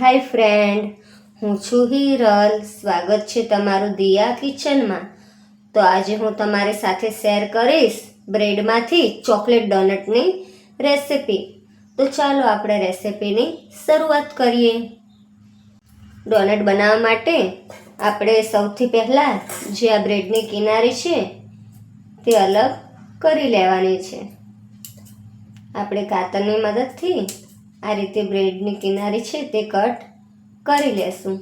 હાય friend હું છું હિરલ. સ્વાગત છે તમારું દિયા કિચનમાં. તો આજે હું તમારી સાથે શેર કરીશ બ્રેડમાંથી ચોકલેટ ડોનટની રેસિપી. તો ચાલો આપણે રેસિપીની શરૂઆત કરીએ. ડોનટ બનાવવા માટે આપણે સૌથી પહેલાં જે આ બ્રેડની કિનારી છે તે અલગ કરી લેવાની છે. આપણે કાતરની મદદથી આ રીતે બ્રેડની કિનારી છે તે કટ કરી લેશું.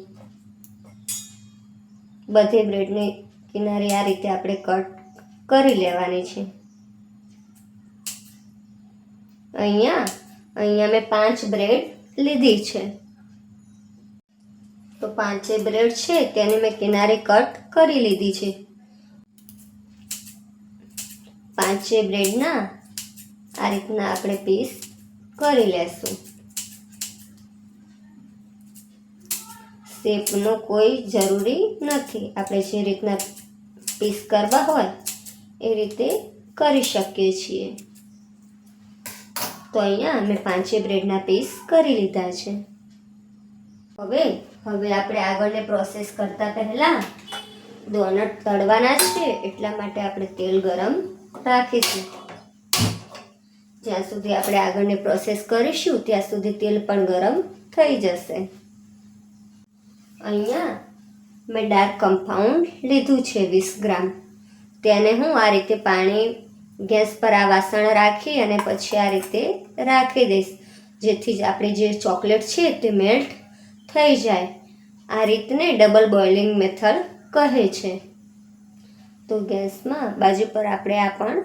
બધી બ્રેડની કિનારી આ રીતે આપણે કટ કરી લેવાની છે. અહીંયા અહીંયા મેં પાંચ બ્રેડ લીધી છે. તો પાંચે બ્રેડ છે તેની મેં કિનારી કટ કરી લીધી છે. પાંચે બ્રેડના આ રીતના આપણે પીસ કરી લેશું. શેપનો કોઈ જરૂરી નથી. આપણે જે રીતના પીસ કરવા હોય, એ રીતે કરી શકીએ છીએ. તો અહીંયા મેં પાંચે બ્રેડના પીસ કરી લીધા છે. હવે હવે આપણે આગળને પ્રોસેસ કરતા પહેલાં ડોનટ તળવાના છે, એટલા માટે આપણે તેલ ગરમ રાખીશું. જ્યાં સુધી આપણે આગળની પ્રોસેસ કરીશું, ત્યાં સુધી તેલ પણ ગરમ થઈ જશે. અહીંયા મેં ડાર્ક કમ્પાઉન્ડ લીધું છે વીસ ગ્રામ. તેને હું આ રીતે પાણી ગેસ પર આ વાસણ રાખી અને પછી આ રીતે રાખી દઈશ. જેથી જ આપણી જે ચોકલેટ છે તે મેલ્ટ થઈ જાય. આ રીતને ડબલ બોઇલિંગ મેથડ કહે છે. તો ગેસમાં બાજુ પર આપણે આ પણ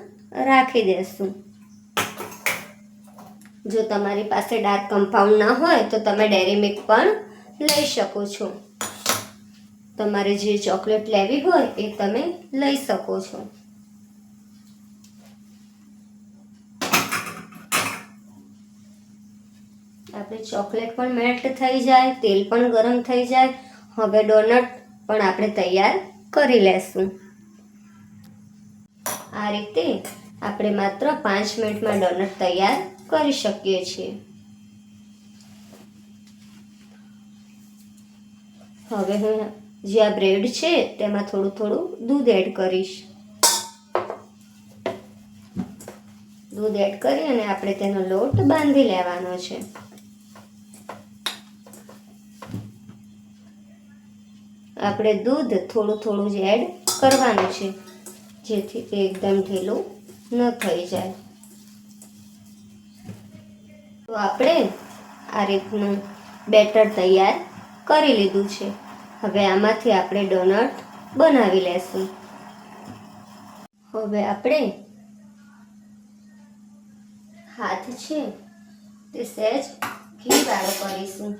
રાખી દઈશું જો તમારી પાસે ડાર્ક કમ્પાઉન્ડ ના હોય તો તમે ડેરી મિલ્ક પણ લઈ શકો છો. તમારે જે ચોકલેટ લેવી હોય એ તમે લઈ શકો છો. આપણે ચોકલેટ પણ મેલ્ટ થઈ જાય, તેલ પણ ગરમ થઈ જાય. હવે ડોનટ પણ આપણે તૈયાર કરી લેશું. આ રીતે આપણે માત્ર પાંચ મિનિટમાં ડોનટ તૈયાર કરી શકીએ છીએ. હવે હું જે આ બ્રેડ છે તેમાં થોડું થોડું દૂધ એડ કરીશ. દૂધ એડ કરી અને આપણે તેનો લોટ બાંધી લેવાનો છે. આપણે દૂધ થોડું થોડું જ એડ કરવાનું છે, જેથી તે એકદમ ઢીલું ન થઈ જાય. તો આપણે આ રીતનું બેટર તૈયાર કરી લીધું છે. હવે આમાંથી આપણે ડોનટ બનાવી લેશું. હવે આપણે હાથ છે તે સહેજ ઘી વાળો કરીશું.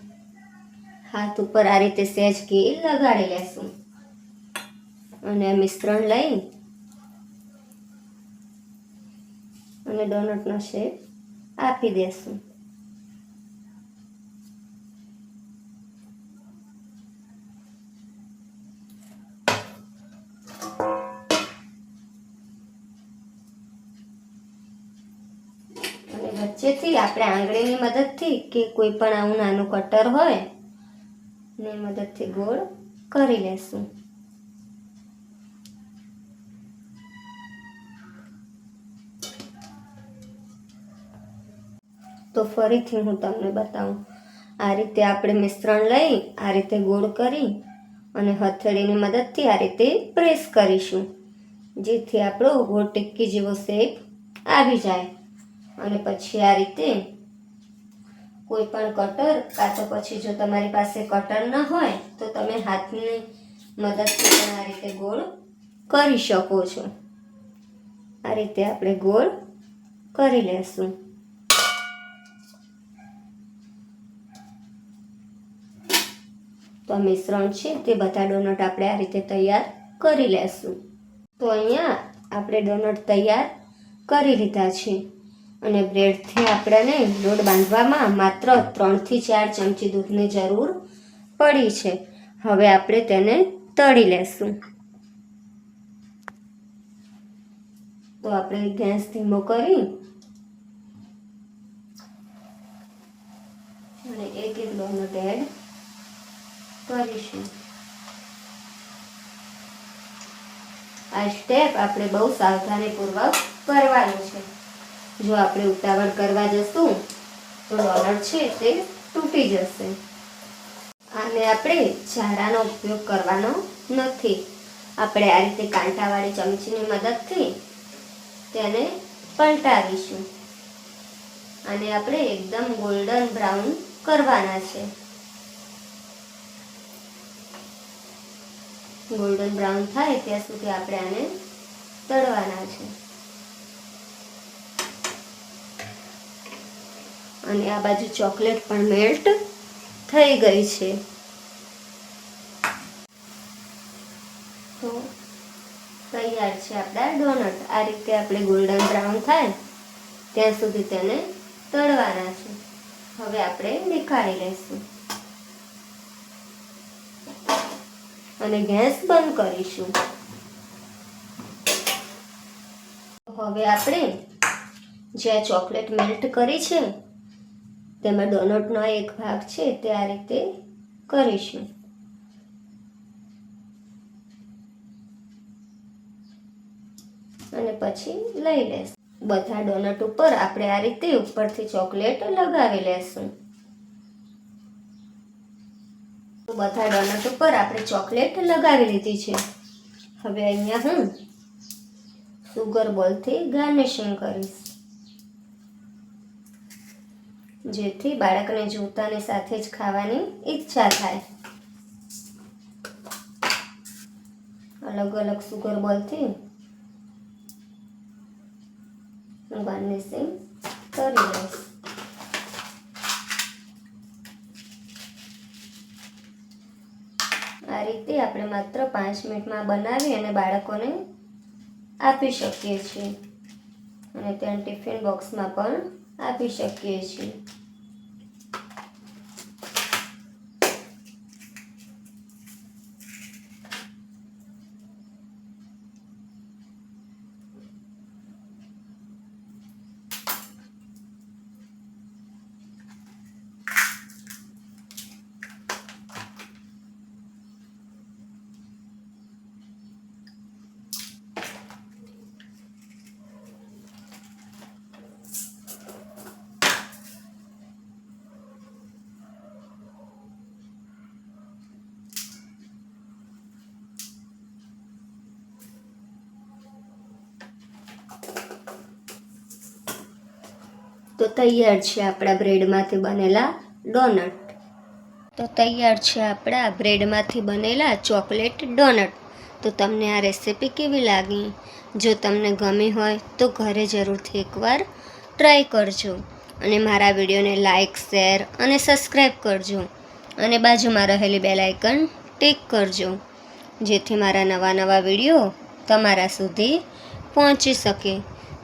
હાથ ઉપર આ રીતે સહેજ ઘી લગાડી લેશું. અને મિશ્રણ લઈ અને ડોનટનો શેપ આપી દેશું. વચ્ચેથી આપણે આંગળીની મદદથી કે કોઈ પણ આવું નાનું કટર હોય, ને મદદથી ગોળ કરી લેશું. તો ફરીથી હું તમને બતાવું. આ રીતે આપણે મિશ્રણ લઈ, આ રીતે ગોળ કરી અને હથેળીની મદદથી આ રીતે પ્રેસ કરીશું, જેથી આપણો ગોળ ટિક્કી જેવો શેપ આવી જાય. અને પછી આ રીતે કોઈ પણ કટર, કાં તો પછી જો તમારી પાસે કટર ન હોય, તો તમે હાથની મદદથી પણ આ રીતે ગોળ કરી શકો છો. આ રીતે આપણે ગોળ કરી લેશું. તો મિશ્રણ છે, તે બધા ડોનટ આપણે આ રીતે તૈયાર કરી લેશું. તો અહીંયા આપણે ડોનટ તૈયાર કરી લીધા છે. અને બ્રેડથી આપણને લોટ બાંધવામાં માત્ર ત્રણથી ચાર ચમચી દૂધની જરૂર પડી છે. હવે આપણે તેને તળી લેશું. તો આપણે ગેસ ધીમો કરી અને એક ડોનટ એડ કરીશું. આ સ્ટેપ આપણે બહુ સાવધાનીપૂર્વક કરવાનું છે. જો આપણે ઉતાવળ કરવા જશું, તો ડોલર છે તે તૂટી જશે. આને આપણે ઝારાનો ઉપયોગ કરવાનો નથી. આપણે આ રીતે કાંટાવાળી ચમચીની મદદથી તેને પલટાવીશું. અને આપણે એકદમ ગોલ્ડન બ્રાઉન કરવાના છે. ગોલ્ડન બ્રાઉન થાય ત્યાં સુધી આપણે આને તળવાના છે. અને આ બાજુ ચોકલેટ પણ મેલ્ટ થઈ ગઈ છે. તો તૈયાર છે આપણા ડોનટ આ રીતે આપણે ગોલ્ડન બ્રાઉન થાય ત્યાં સુધી તેને તળવાના છે. હવે આપણે નિખારી લઈશું. અને ગેસ બંધ કરીશું. હવે આપણે જે ચોકલેટ મેલ્ટ કરી છે તેમાં ડોનટનો એક ભાગ છે તે આ રીતે કરીશું. અને પછી લઈ લેશું. બધા ડોનટ ઉપર આપણે આ રીતે ઉપરથી ચોકલેટ લગાવી લેશું. બધા ડોનટ ઉપર આપણે ચોકલેટ લગાવી લીધી છે. હવે અહીંયા હું સુગર બોલથી ગાર્નિશિંગ કરીશ. જેથી બાળકને જોતાની સાથે જ ખાવાની ઈચ્છા થાય. અલગ અલગ સુગર બોલથી હું ગાર્નિશિંગ કરી લઈશ. આ રીતે આપણે માત્ર પાંચ મિનિટમાં બનાવી અને બાળકોને આપી શકીએ છીએ. અને ત્યાં ટિફિન બોક્સમાં પણ આપી શકીએ છીએ. તો તૈયાર છે આપણા બ્રેડમાંથી બનેલા ડોનટ. તો તૈયાર છે આપણા બ્રેડમાંથી બનેલા ચોકલેટ ડોનટ. તો તમને આ રેસીપી કેવી લાગી? જો તમને ગમી હોય તો ઘરે જરૂરથી એકવાર ટ્રાય કરજો. અને મારા વિડીયોને લાઇક શેર અને સબસ્ક્રાઈબ કરજો. અને બાજુમાં રહેલી બેલ આઇકન ટિક કરજો. જેથી મારા નવા નવા વીડિયો તમારા સુધી પહોંચી શકે.